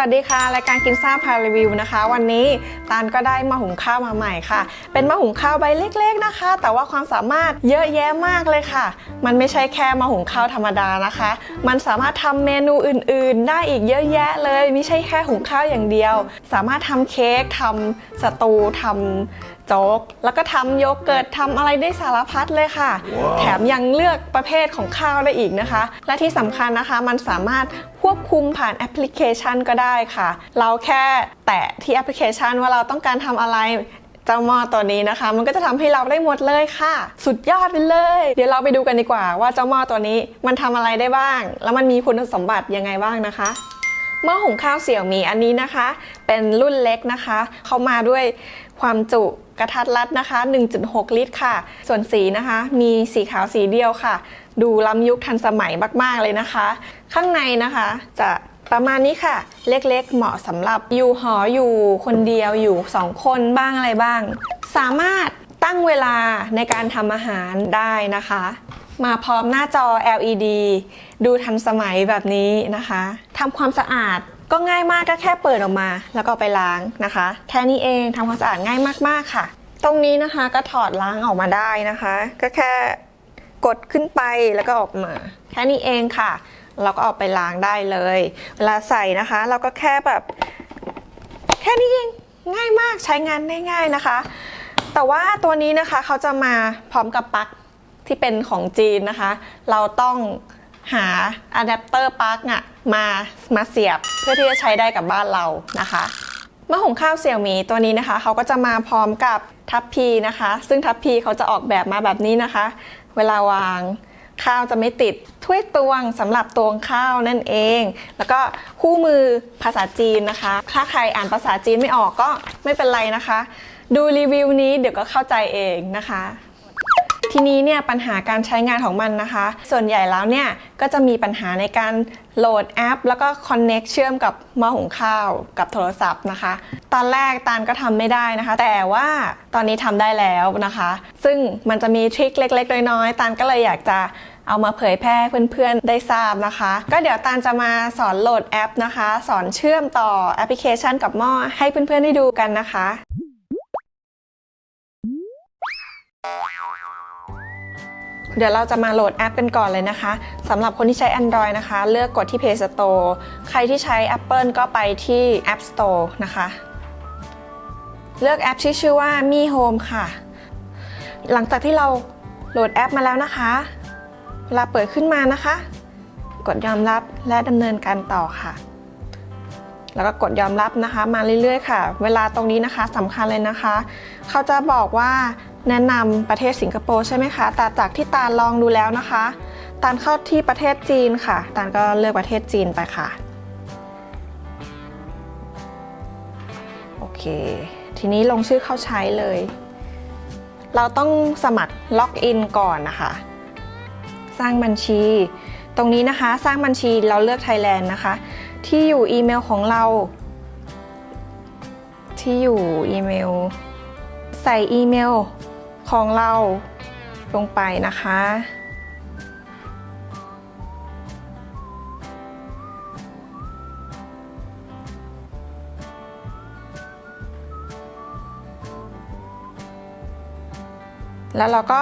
วัสดีค่ะ รายการกินซ่าพารีวิวนะคะ วันนี้ตาลก็ได้มาหุงข้าวมาใหม่ค่ะ เป็นมาหุงข้าวใบเล็กๆนะคะ แต่ว่าความสามารถเยอะแยะมากเลยค่ะ มันไม่ใช่แค่มาหุงข้าวธรรมดานะคะ มันสามารถทำเมนูอื่นๆ ได้อีกเยอะแยะเลย ไม่ใช่แค่หุงข้าวอย่างเดียว สามารถทำเค้กทำสตูทำโจ๊กแล้วก็ทำโยเกิร์ตทำอะไรได้สารพัดเลยค่ะแถมยังเลือกประเภทของข้าวได้อีกนะคะ และที่สำคัญนะคะมันสามารถ ควบคุมผ่านแอปพลิเคชันก็ได้ค่ะ เราแค่แตะที่แอปพลิเคชันว่าเราต้องการทำอะไรเจ้าหม้อตัวนี้นะคะ มันก็จะทำให้เราได้หมดเลยค่ะ สุดยอดไปเลย เดี๋ยวเราไปดูกันดีกว่าว่าเจ้าหม้อตัวนี้มันทำอะไรได้บ้าง แล้วมันมีคุณสมบัติยังไงบ้างนะคะหม้อหุงข้าวเสี่ยวมีอันนี้นะคะ เป็นรุ่นเล็กนะคะ เข้ามาด้วยความจุกระทัดรัดนะคะ 1.6 ลิตรค่ะ ส่วนสีนะคะ มีสีขาวสีเดียวค่ะ ดูล้ำยุคทันสมัยมาก ๆ เลยนะคะ ข้างในนะคะ จะประมาณนี้ค่ะ เล็กๆ เหมาะสำหรับอยู่หออยู่คนเดียวอยู่ 2 คนบ้างอะไรบ้าง สามารถตั้งเวลาในการทำอาหารได้นะคะ มาพร้อมหน้าจอ LED ดูทันสมัยแบบนี้นะคะทำความสะอาดก็ง่ายมากก็แค่เปิดออกมา แล้วก็ไปล้างนะคะ แค่นี้เองทำความสะอาดง่ายมากๆค่ะ ตรงนี้นะคะก็ถอดล้างออกมาได้นะคะ ก็แค่ กดขึ้นไปแล้วก็ออกมา แค่นี้เองค่ะ เราก็เอาไปล้างได้เลย เวลาใส่นะคะ เราก็แค่แบบ แค่นี้เองง่ายมากใช้งานได้ง่ายนะคะ แต่ว่าตัวนี้นะคะเขาจะมาพร้อมกับปลั๊กที่เป็นของจีนนะคะ เราต้องหาอะแดปเตอร์ปลั๊กอะมามาเสียบเพื่อที่จะใช้ได้กับบ้านเรานะคะมะหุงข้าวเสี่ยวหมีตัวนี้นะคะเขาก็จะมาพร้อมกับทัพพีนะคะ ซึ่งทัพพีเขาจะออกแบบมาแบบนี้นะคะเวลาวางข้าวจะไม่ติดถ้วยตวงสำหรับตวงข้าวนั่นเอง แล้วก็คู่มือภาษาจีนนะคะ ถ้าใครอ่านภาษาจีนไม่ออกก็ไม่เป็นไรนะคะ ดูรีวิวนี้เดี๋ยวก็เข้าใจเองนะคะ ทีนี้เนี่ยปัญหาการใช้งานของมันนะคะ ส่วนใหญ่แล้วเนี่ยก็จะมีปัญหาในการโหลดแอป แล้วก็คอนเน็กเชื่อมกับหม้อหุงข้าวกับโทรศัพท์นะคะ ตอนแรกตาลก็ทำไม่ได้นะคะ แต่ว่าตอนนี้ทำได้แล้วนะคะ ซึ่งมันจะมีทริคเล็ก ๆ น้อยๆตาลก็เลยอยากจะเอามาเผยแพร่เพื่อนๆได้ทราบนะคะ ก็เดี๋ยวตาลจะมาสอนโหลดแอปนะคะ สอนเชื่อมต่อแอปพลิเคชันกับหม้อให้เพื่อนๆได้ดูกันนะคะ เดี๋ยวเราจะมาโหลดแอปกันก่อนเลยนะคะสำหรับคนที่ใช้ Android นะคะ เลือกกดที่ Play Store ใครที่ใช้ Apple ก็ไปที่ App Store นะคะ เลือกแอปที่ชื่อว่า Mi Home ค่ะ หลังจากที่เราโหลดแอปมาแล้วนะคะเวลาเปิดขึ้นมานะคะ กดยอมรับและดำเนินการต่อค่ะ แล้วก็กดยอมรับนะคะ มาเรื่อยๆ ค่ะ เวลาตรงนี้นะคะสำคัญเลยนะคะ เขาจะบอกว่า แนะนำประเทศสิงคโปร์ใช่ไหมคะ แต่จากที่ตาลลองดูแล้วนะคะ ตาเข้าที่ประเทศจีนค่ะ ตาก็เลือกประเทศจีนไปค่ะ โอเค ทีนี้ลงชื่อเข้าใช้เลย เราต้องสมัครล็อกอินก่อนนะคะ สร้างบัญชี ตรงนี้นะคะ สร้างบัญชีเราเลือก Thailand นะคะ ที่อยู่อีเมลของเรา ที่อยู่อีเมล ใส่อีเมล ของเราลงไปนะคะ แล้วเราก็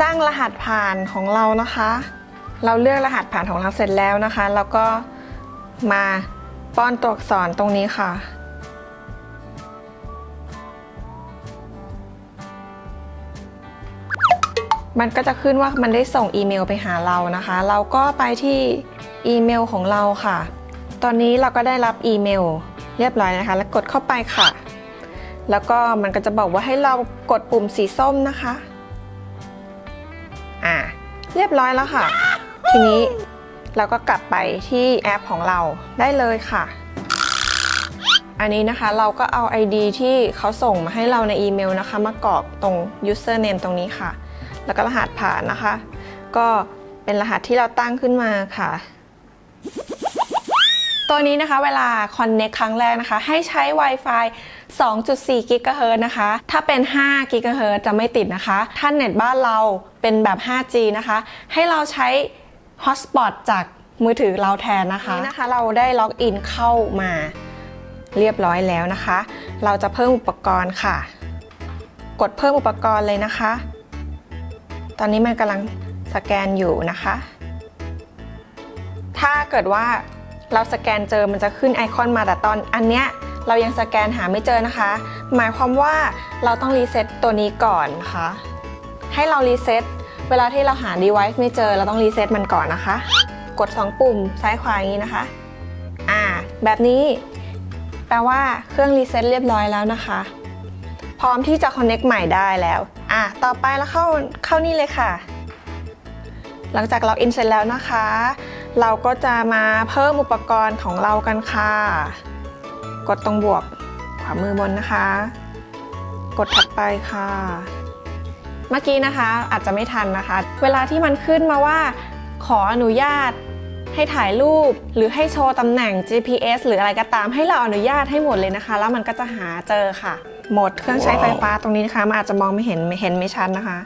สร้างรหัสผ่านของเรานะคะ เราเลือกรหัสผ่านของเราเสร็จแล้วนะคะแล้วก็มาป้อนตัวอักษรตรงนี้ค่ะ มันก็จะขึ้นว่ามันได้ส่งอีเมลไปหาเรานะคะ เราก็ไปที่อีเมลของเราค่ะ ตอนนี้เราก็ได้รับอีเมลเรียบร้อยนะคะ แล้วกดเข้าไปค่ะ แล้วก็มันก็จะบอกว่าให้เรากดปุ่มสีส้มนะคะ อ่า เรียบร้อยแล้วค่ะ ทีนี้เราก็กลับไปที่แอปของเราได้เลยค่ะ อันนี้นะคะเราก็เอา ID ที่เขาส่งมาให้เราในอีเมลนะคะ มากรอกตรง username ตรงนี้ค่ะ แล้วก็รหัสผ่านนะคะ ก็เป็นรหัสที่เราตั้งขึ้นมาค่ะ ตัวนี้นะคะเวลา Connect ครั้งแรกนะคะ ให้ใช้ Wi-Fi 2.4 GHz นะคะ ถ้าเป็น5 GHz จะไม่ติดนะคะ ถ้าเน็ตบ้านเราเป็นแบบ 5G นะคะ ให้เราใช้ Hotspot จากมือถือเราแทนนะคะนี่นะคะ เราได้ล็อกอินเข้ามาเรียบร้อยแล้วนะคะ เราจะเพิ่มอุปกรณ์ค่ะ กดเพิ่มอุปกรณ์เลยนะคะ ตอนนี้มันกำลังสแกนอยู่นะคะ ถ้าเกิดว่าเราสแกนเจอมันจะขึ้นไอคอนมาแต่ตอนอันเนี้ยเรายังสแกนหาไม่เจอนะคะ หมายความว่าเราต้องรีเซ็ตตัวนี้ก่อนนะคะ ให้เรารีเซ็ตเวลาที่เราหา device ไม่เจอ เราต้องรีเซ็ตมันก่อนนะคะ กด 2 ปุ่มซ้ายขวาอย่างนี้นะคะ อ่า แบบนี้แปลว่าเครื่องรีเซ็ตเรียบร้อยแล้วนะคะ พร้อมที่จะ connect ใหม่ได้แล้ว อะ ต่อไปแล้วเข้าเข้านี่เลยค่ะ หลังจากล็อกอินเสร็จแล้วนะคะ เราก็จะมาเพิ่มอุปกรณ์ของเรากันค่ะ กดตรงบวกขวามือบนนะคะ กดถัดไปค่ะ เมื่อกี้นะคะอาจจะไม่ทันนะคะ เวลาที่มันขึ้นมาว่าขออนุญาต ให้ถ่ายรูป หรือให้โชว์ตำแหน่ง GPS หรืออะไรก็ตามให้เราอนุญาตให้หมดเลยนะคะ แล้วมันก็จะหาเจอค่ะ หมดเครื่องใช้ไฟฟ้าตรงนี้นะคะมันอาจจะมองไม่เห็นไม่เห็นไม่ชัดนะคะ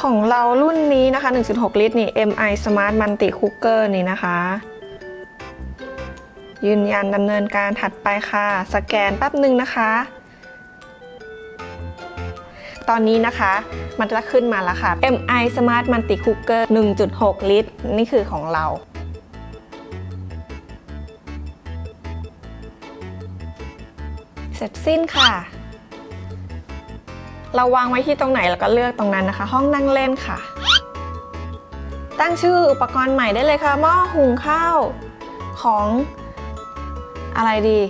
ของเรารุ่นนี้นะคะ 1.6 ลิตรนี่ MI Smart Multi Cooker นี่นะคะ ยืนยันดำเนินการถัดไปค่ะ สแกนแป๊บหนึ่งนะคะตอนนี้นะคะ มันจะขึ้นมาแล้วค่ะ MI Smart Multi Cooker 1.6 ลิตร นี่คือของเรา เสร็จสิ้นค่ะ เราวางไว้ที่ตรงไหนแล้วก็เลือกตรงนั้นนะคะ ห้องนั่งเล่นค่ะ ตั้งชื่ออุปกรณ์ใหม่ได้เลยค่ะหม้อหุงข้าวของอะไรดี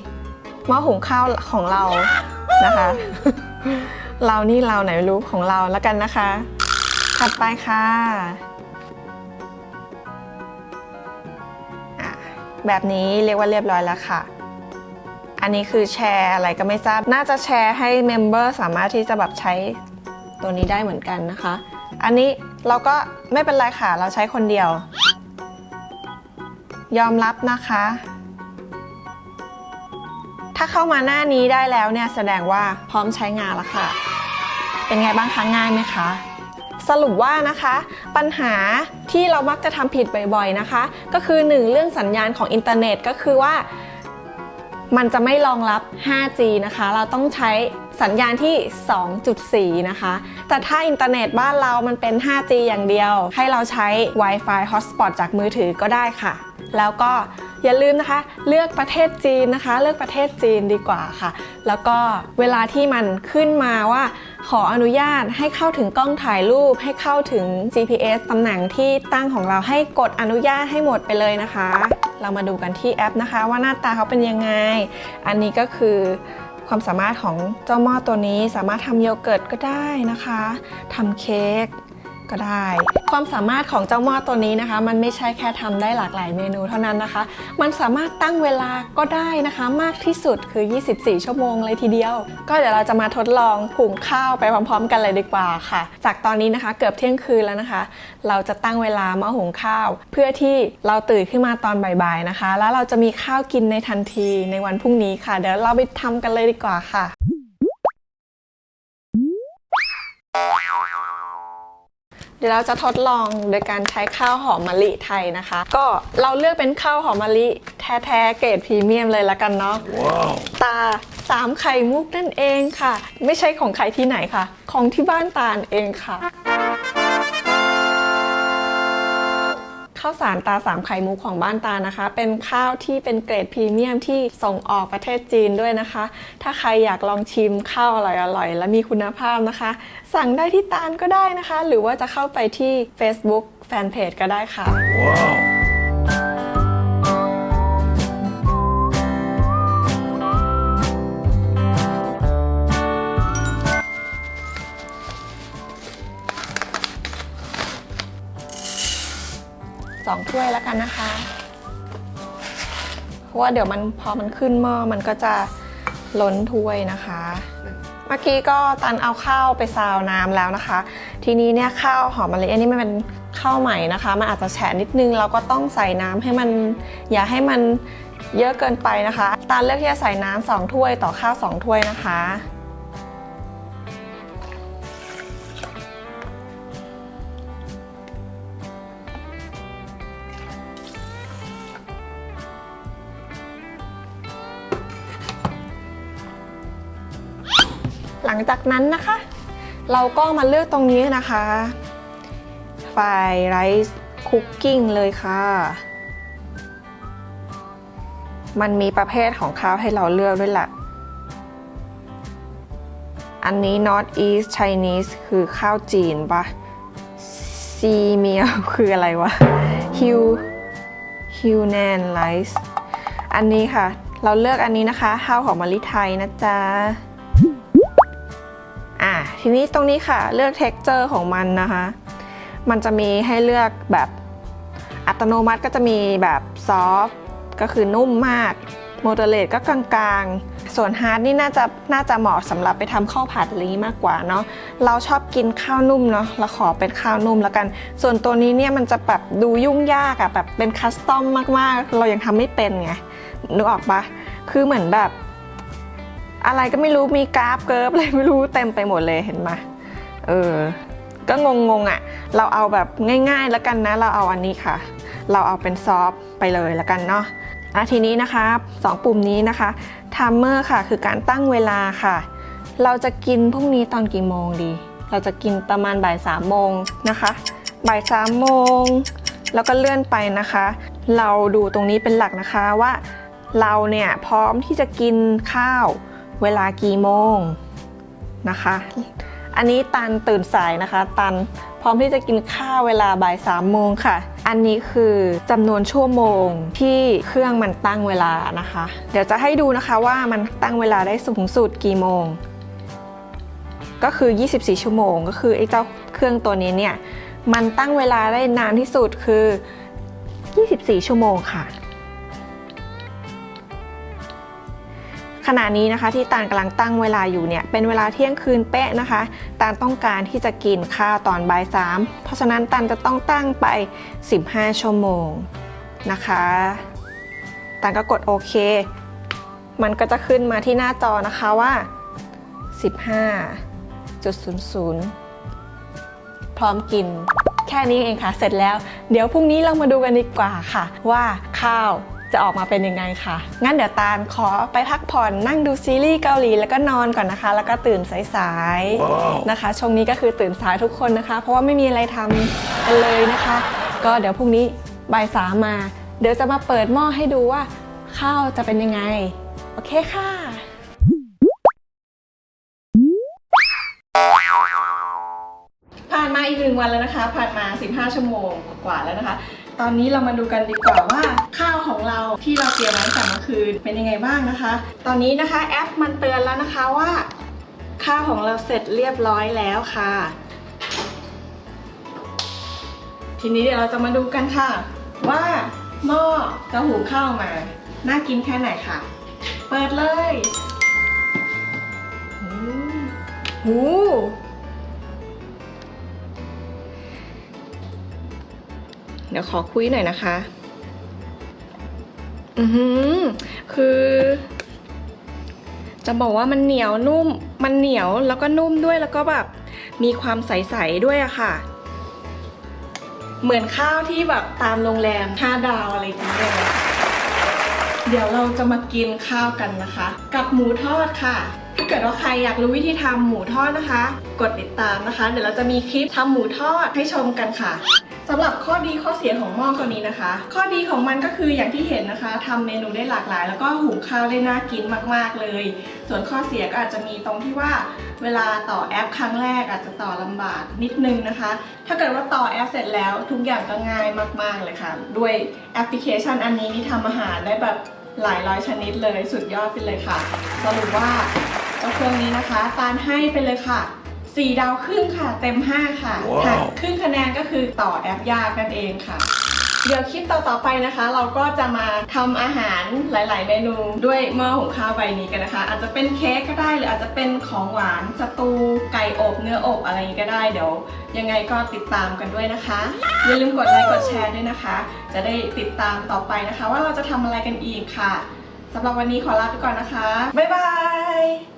หม้อหุงข้าวของเรานะคะ เรานี่เราไหนรู้ของเราแล้วกันนะคะ ถัดไปค่ะแบบนี้เรียกว่าเรียบร้อยแล้วค่ะ อันนี้คือแชร์อะไรก็ไม่ทราบ น่าจะแชร์ให้เมมเบอร์สามารถที่จะแบบใช้ตัวนี้ได้เหมือนกันนะคะ อันนี้เราก็ไม่เป็นไรค่ะ เราใช้คนเดียว ยอมรับนะคะ ถ้าเข้ามาหน้านี้ได้แล้วเนี่ยแสดงว่าพร้อมใช้งานแล้วค่ะ เป็นไงบ้างคะง่ายไหมคะสรุปว่านะคะปัญหาที่เรามักจะทำผิดบ่อยๆนะคะ ก็คือ 1 เรื่องสัญญาณของอินเทอร์เน็ตก็คือว่า มันจะไม่รองรับ 5G นะคะ เราต้องใช้สัญญาณที่ 2.4 นะคะ แต่ถ้าอินเทอร์เน็ตบ้านเรามันเป็น 5G อย่างเดียว ให้เราใช้ Wi-Fi Hotspot จากมือถือก็ได้ค่ะ แล้วก็อย่าลืมนะคะ เลือกประเทศจีนนะคะ เลือกประเทศจีนดีกว่าค่ะ แล้วก็เวลาที่มันขึ้นมาว่า ขออนุญาตให้เข้าถึงกล้องถ่ายรูป ให้เข้าถึง GPS ตำแหน่งที่ตั้งของเราให้กดอนุญาตให้หมดไปเลยนะคะ เรามาดูกันที่แอปนะคะ ว่าหน้าตาเขาเป็นยังไง อันนี้ก็คือความสามารถของเจ้าหม้อตัวนี้สามารถทำโยเกิร์ตก็ได้นะคะทำเค้ก ก็ได้ ความสามารถของเจ้าหม้อตัวนี้นะคะ มันไม่ใช่แค่ทำได้หลากหลายเมนูเท่านั้นนะคะ มันสามารถตั้งเวลาก็ได้นะคะ มากที่สุดคือ 24 ชั่วโมงเลยทีเดียว ก็เดี๋ยวเราจะมาทดลองหุงข้าวไปพร้อม ๆ กันเลยดีกว่าค่ะ จากตอนนี้นะคะ เกือบเที่ยงคืนแล้วนะคะ เราจะตั้งเวลามาหุงข้าว เพื่อที่เราตื่นขึ้นมาตอนบ่ายๆนะคะ แล้วเราจะมีข้าวกินในทันทีในวันพรุ่งนี้ค่ะ เดี๋ยวเราไปทำกันเลยดีกว่าค่ะ เดี๋ยวเราจะทดลองโดยการใช้ข้าวหอมมะลิไทยนะคะ ก็เราเลือกเป็นข้าวหอมมะลิแท้ๆเกรดพรีเมียมเลยละกันเนาะตาสามไข่มุกนั่นเองค่ะ ไม่ใช่ของใครที่ไหนค่ะ ของที่บ้านตาลเองค่ะ ข้าวสารตาสามไข่มุกของบ้านตานะคะ เป็นข้าวที่เป็นเกรดพรีเมียมที่ส่งออกประเทศจีนด้วยนะคะ ถ้าใครอยากลองชิมข้าวอร่อยๆ และมีคุณภาพนะคะ สั่งได้ที่ตาลก็ได้นะคะ หรือว่าจะเข้าไปที่ Facebook Fanpage ก็ได้ค่ะ สองถ้วยแล้วกันนะคะ เพราะว่าเดี๋ยวมันพอมันขึ้นหม้อมันก็จะล้นถ้วยนะคะ เมื่อกี้ก็ตันเอาข้าวไปซาวน้ำแล้วนะคะ ทีนี้เนี่ยข้าวหอมมะลิอันนี้มันเป็นข้าวใหม่นะคะ มันอาจจะแฉะนิดนึงเราก็ต้องใส่น้ำให้มันอย่าให้มันเยอะเกินไปนะคะ ตาลเลือกที่จะใส่น้ำสองถ้วยต่อข้าวสองถ้วยนะคะ งจากนั้นนะคะ เราก็มาเลือกตรงนี้นะคะไฟไรซ์คุกกิ้งเลยค่ะ มันมีประเภทของข้าวให้เราเลือกด้วยแหละอันนี้ North East Chinese คือข้าวจีนปะซีเมียคืออะไรวะฮิวฮิวแนนไ i ซ์อันนี้ค่ะ เราเลือกอันนี้นะคะ ข้าวหอมมะลิไทยนะจ๊ะะทีนี้ตรงนี้ค่ะเลือก texture ของมันนะคะ มันจะมีให้เลือกแบบอัตโนมัติก็จะมีแบบซอฟก็คือนุ่มมากโมเดเลตก็กลางๆ ส่วนฮาร์ดนี่น่าจะน่าจะเหมาะสำหรับไปทำข้าวผัดอะไรอย่างนี้มากกว่าเนาะเราชอบกินข้าวนุ่มเนาะเราขอเป็นข้าวนุ่มแล้วกัน ส่วนตัวนี้เนี่ยมันจะแบบดูยุ่งยากอะแบบเป็นคัสตอมมากๆ เรายังทำไม่เป็นไงนึกออกปะคือเหมือนแบบ อะไรก็ไม่รู้มีกราฟเกิร์ฟอะไรไม่รู้เต็มไปหมดเลยเห็นไหมเออ ก็งงๆอะ่ะ เราเอาแบบง่ายๆแล้วกันนะ เราเอาอันนี้ค่ะ เราเอาเป็นซอฟไปเลยแล้วกันเนาะอะทีนี้นะคะสองปุ่มนี้นะคะท i มเมอร์ค่ะ คือการตั้งเวลาค่ะ เราจะกินพรุ่งนี้ตอนกี่โมงดี เราจะกินประมาณบ่ายสามโมงนะคะบ่ายสามโมงแล้วก็เลื่อนไปนะคะ เราดูตรงนี้เป็นหลักนะคะว่าเราเนี่ยพร้อมที่จะกินข้าว เวลากี่โมงนะคะ อันนี้ตันตื่นสายนะคะ ตันพร้อมที่จะกินข้าวเวลาบ่ายสามโมงค่ะ อันนี้คือจำนวนชั่วโมงที่เครื่องมันตั้งเวลานะคะ เดี๋ยวจะให้ดูนะคะว่ามันตั้งเวลาได้สูงสุดกี่โมง ก็คือ 24 ชั่วโมง ก็คือไอ้เจ้าเครื่องตัวนี้เนี่ย มันตั้งเวลาได้นานที่สุดคือ 24 ชั่วโมงค่ะ ขณะนี้นะคะที่ตาลกำลังตั้งเวลาอยู่เนี่ยเป็นเวลาเที่ยงคืนเป๊ะนะคะตาลต้องการที่จะกินข้าวตอนบ่ายสามเพราะฉะนั้นตาลจะต้องตั้งไป 15 ชั่วโมงนะคะตาลก็กดโอเค มันก็จะขึ้นมาที่หน้าจอนะคะว่า 15.00 พร้อมกินแค่นี้เองค่ะ เสร็จแล้ว เดี๋ยวพรุ่งนี้เรามาดูกันดีกว่าค่ะ ว่าข้าว จะออกมาเป็นยังไงค่ะ งั้นเดี๋ยวตาลขอไปพักผ่อนนั่งดูซีรีส์เกาหลีแล้วก็นอนก่อนนะคะ แล้วก็ตื่นสายๆนะคะ ช่วงนี้ก็คือตื่นสายทุกคนนะคะ เพราะว่าไม่มีอะไรทำกันเลยนะคะ ก็เดี๋ยวพรุ่งนี้บ่ายสามมา เดี๋ยวจะมาเปิดหม้อให้ดูว่าข้าวจะเป็นยังไง โอเคค่ะผ่านมาอีกหนึ่งวันแล้วนะคะ ผ่านมา 15 ชั่วโมงกว่าแล้วนะคะ ตอนนี้เรามาดูกันดีกว่าว่า ข้าวของเราที่เราเตรียมไว้ตั้งแต่เมื่อคืนเป็นยังไงบ้างนะคะ ตอนนี้นะคะแอปมันเตือนแล้วนะคะว่า ข้าวของเราเสร็จเรียบร้อยแล้วค่ะ ทีนี้เดี๋ยวเราจะมาดูกันค่ะ ว่าหม้อจะหุงข้าวมาน่ากินแค่ไหนค่ะ เปิดเลย หู เดี๋ยวขอคุยหน่อยนะคะ อือหือ คือ จะบอกว่ามันเหนียวนุ่ม มันเหนียวแล้วก็นุ่มด้วยแล้วก็แบบ มีความใสๆด้วยอะค่ะ เหมือนข้าวที่แบบตามโรงแรม5ดาวอะไรอย่างเงี้ยเลยเดี๋ยวเราจะมากินข้าวกันนะคะ กับหมูทอดค่ะถ้าเกิดว่าใครอยากรู้วิธีทำหมูทอดนะคะ กดติดตามนะคะ เดี๋ยวเราจะมีคลิปทำหมูทอดให้ชมกันค่ะ สำหรับข้อดีข้อเสียของหม้อตัวนี้นะคะ ข้อดีของมันก็คืออย่างที่เห็นนะคะทำเมนูได้หลากหลาย แล้วก็หุงข้าวได้น่ากินมาก ๆเลย ส่วนข้อเสียก็อาจจะมีตรงที่ว่าเวลาต่อแอปครั้งแรกอาจจะต่อลำบากนิดนึงนะคะ ถ้าเกิดว่าต่อแอปเสร็จแล้วทุกอย่างก็ง่ายมาก ๆเลยค่ะ ด้วยแอปพลิเคชันอันนี้นี่ทำอาหารได้แบบหลายร้อยชนิดเลยสุดยอดไปเลยค่ะ สรุปว่าเจ้าเครื่องนี้นะคะตานให้ไปเลยค่ะ 4 ดาวครึ่งค่ะ เต็ม 5 ค่ะว้าว หักครึ่งคะแนนก็คือต่อแอปยากนั่นเองค่ะ เดี๋ยวคลิปต่อๆไปนะคะ เราก็จะมาทำอาหารหลาย ๆ เมนูด้วยหม้อหุงข้าวใบนี้กันนะคะ อาจจะเป็นเค้กก็ได้หรืออาจจะเป็นของหวานสตูไก่อบเนื้ออบอะไรอย่างนี้ก็ได้เดี๋ยว ยังไงก็ติดตามกันด้วยนะคะ อย่าลืมกดไลค์กดแชร์ด้วยนะคะ จะได้ติดตามต่อไปนะคะ ว่าเราจะทำอะไรกันอีกค่ะสำหรับวันนี้ขอลาไปก่อนนะคะบ๊ายบาย